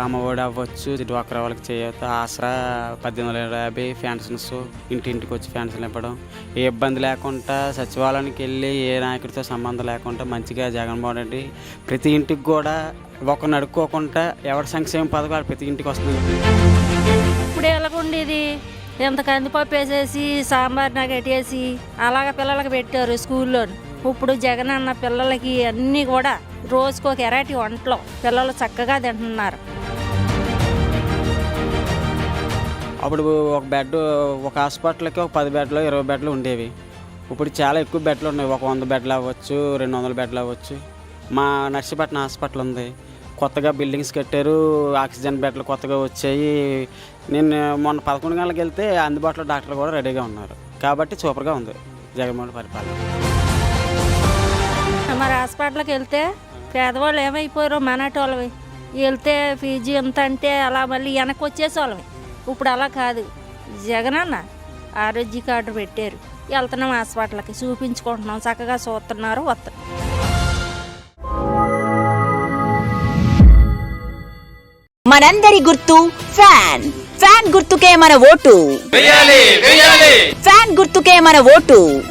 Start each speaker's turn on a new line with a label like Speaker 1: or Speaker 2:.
Speaker 1: అమ్మఒడి అవ్వచ్చు డ్వాక్రా వాళ్ళకి చేయొచ్చు ఆసరా పద్దెనిమిది వందల యాభై ఫ్యాన్షన్స్ ఇంటింటికి వచ్చి ఫ్యాన్షన్లు ఇవ్వడం ఏ ఇబ్బంది లేకుండా సచివాలయానికి వెళ్ళి ఏ నాయకుడితో సంబంధం లేకుండా మంచిగా జగన్మోహన్ రెడ్డి ప్రతి ఇంటికి కూడా ఒకరిని అడుక్కోకుండా ఎవరి సంక్షేమ పథకాలు ప్రతి ఇంటికి వస్తుంది
Speaker 2: ఇప్పుడు ఎలాగుండేది? ఎంత కందిపప్పు వేసేసి సాంబార్ నగటేసి అలాగ పిల్లలకి పెట్టారు స్కూల్లో ఇప్పుడు జగన్ అన్న పిల్లలకి అన్నీ కూడా రోజుకు ఒక ఎరాటి వంటలు పిల్లలు చక్కగా తింటున్నారు.
Speaker 1: అప్పుడు ఒక బెడ్ ఒక హాస్పిటల్కి ఒక పది బెడ్లు ఇరవై బెడ్లు ఉండేవి. ఇప్పుడు చాలా ఎక్కువ బెడ్లు ఉన్నాయి. ఒక వంద బెడ్లు అవ్వచ్చు రెండు వందల బెడ్లు అవ్వచ్చు. మా నర్సీపట్నం హాస్పిటల్ ఉంది. కొత్తగా బిల్డింగ్స్ కట్టారు. ఆక్సిజన్ బెడ్లు కొత్తగా వచ్చాయి. నేను మొన్న పదకొండు గంటలకు వెళ్తే అందుబాటులో డాక్టర్లు కూడా రెడీగా ఉన్నారు. కాబట్టి సూపర్గా ఉంది జగన్మోహన్ పరిపాలన.
Speaker 2: మరి హాస్పిటల్కి వెళ్తే పేదవాళ్ళు ఏమైపోయారో మనటి వాళ్ళవి వెళ్తే ఫీజు ఎంత అంటే అలా మళ్ళీ వెనక్కి వచ్చేసి వాళ్ళవి ఇప్పుడు అలా కాదు. జగన్ అన్న ఆరోగ్య కార్డు పెట్టారు. వెళ్తున్నాం హాస్పిటల్కి. చూపించుకుంటున్నాం. చక్కగా చూస్తున్నారు వస్తున్నారు.
Speaker 3: మనందరి గుర్తు ఫ్యాన్. ఫ్యాన్ గుర్తుకే మన ఓటు. ఫ్యాన్ గుర్తుకే మన ఓటు.